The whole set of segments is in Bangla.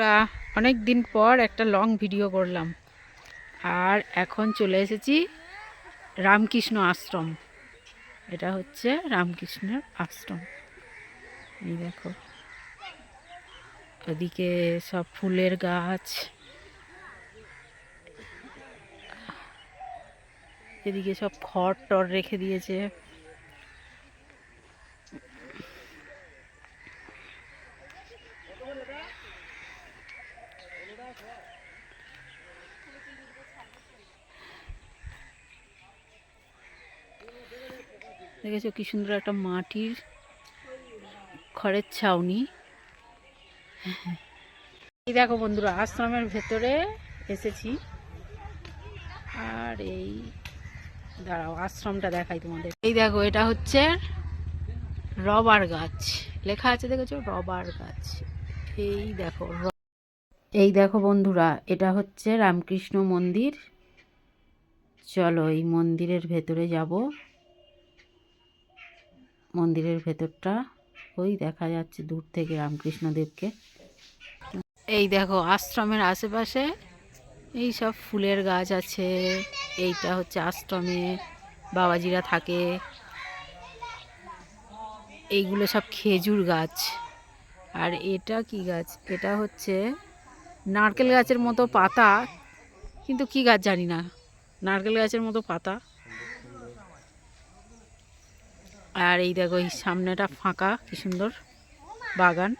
আমরা অনেক দিন পর একটা লং ভিডিও করলাম। আর এখন চলে এসেছি রামকৃষ্ণ আশ্রম। এটা হচ্ছে রামকৃষ্ণের আশ্রম। এই দেখো। ওদিকে সব ফুলের গাছ। এদিকে সব খড় টর রেখে দিয়েছে। দেখেছ কি সুন্দর একটা মাটির খড়ের ছাউনি? এই দেখো বন্ধুরা, আশ্রমের ভেতরে এসেছি। আর এই, দাঁড়াও, আশ্রমটা দেখাই তোমাদের। এই দেখো, এটা হচ্ছে রবার গাছ। লেখা আছে দেখেছ? রবার গাছ। এই দেখো এই দেখো বন্ধুরা, এটা হচ্ছে রামকৃষ্ণ মন্দির। চলো এই মন্দিরের ভেতরে যাব। মন্দিরের ভেতরটা, ওই দেখা যাচ্ছে দূর থেকে রামকৃষ্ণদেবকে। এই দেখো, আশ্রমের আশেপাশে এই সব ফুলের গাছ আছে, এইটা হচ্ছে আশ্রমে বাবাজিরা থাকে। এইগুলো সব খেজুর গাছ। আর এটা কি গাছ? এটা হচ্ছে নারকেল গাছের মতো পাতা, কিন্তু কি গাছ জানি না। নারকেল গাছের মতো পাতা। আর এই দেখো, এই সামনেটা ফাঁকা, কি সুন্দর বাগান।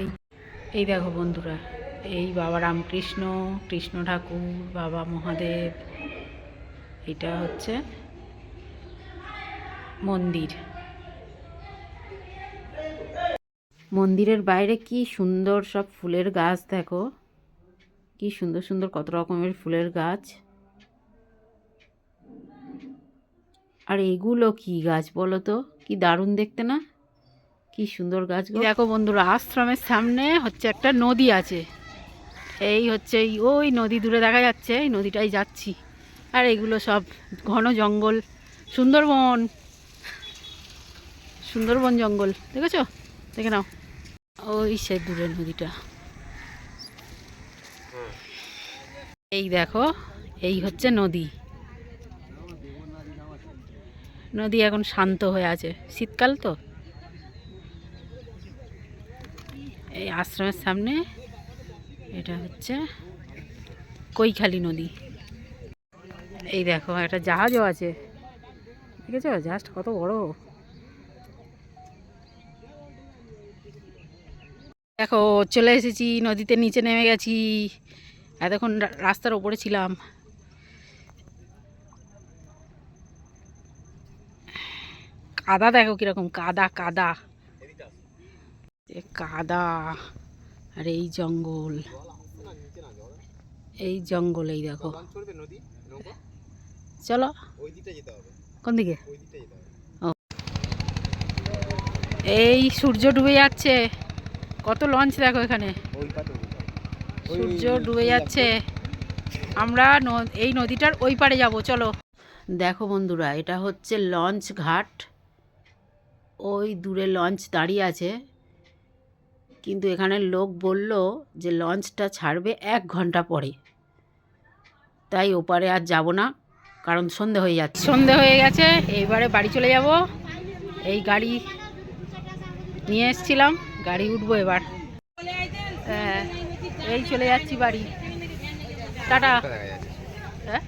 এই এই দেখো বন্ধুরা, এই বাবা রামকৃষ্ণ, কৃষ্ণ ঠাকুর, বাবা মহাদেব, এটা হচ্ছে মন্দির। মন্দিরের বাইরে কি সুন্দর সব ফুলের গাছ দেখো। কি সুন্দর সুন্দর কত রকমের ফুলের গাছ। আর এগুলো কি গাছ বলো তো? কি দারুণ দেখতে না? কি সুন্দর গাছ দেখো বন্ধুরা, আশ্রমের সামনে হচ্ছে একটা নদী আছে। এই হচ্ছে ওই নদী দূরে দেখা যাচ্ছে, এই নদীটাই যাচ্ছি। আর এগুলো সব ঘন জঙ্গল, সুন্দরবন। সুন্দরবন জঙ্গল, দেখেছ? দেখে নাও। ওই সে দূরের নদীটা। এই দেখো, এই হচ্ছে নদী। নদী এখন শান্ত হয়ে আছে। শীতকাল তো। এই আশ্রমের সামনে এটা হচ্ছে কৈখালি নদী। এই দেখো, একটা জাহাজও আছে। ঠিক আছে জাস্ট কত বড়। দেখো, চলে এসেছি, নদীতে নিচে নেমে গেছি। এতক্ষণ রাস্তার ওপরে ছিলাম। কাদা দেখো কীরকম, কাদা কাদা। কাদা, আর এই জঙ্গল। এই জঙ্গল, এই দেখো। চলো, কোন দিকে? এই সূর্য ডুবে যাচ্ছে। কত লঞ্চ দেখো এখানে? সূর্য ডুবে যাচ্ছে। আমরা এই নদীটার ওই পারে যাব, চলো। দেখো বন্ধুরা, এটা হচ্ছে লঞ্চ ঘাট। ওই দূরে লঞ্চ দাঁড়িয়ে আছে। কিন্তু এখানে লোক বলল যে লঞ্চটা ছাড়বে এক ঘণ্টা পরে। তাই ওপারে আর যাব না, কারণ সন্ধে হয়ে যাচ্ছে। সন্ধে হয়ে গেছে, এইবারে বাড়ি চলে যাব। এই গাড়ি নিয়ে এসছিলাম। গাড়ি উঠবো এবার। হ্যাঁ এই চলে যাচ্ছি বাড়ি। টাটা। হ্যাঁ?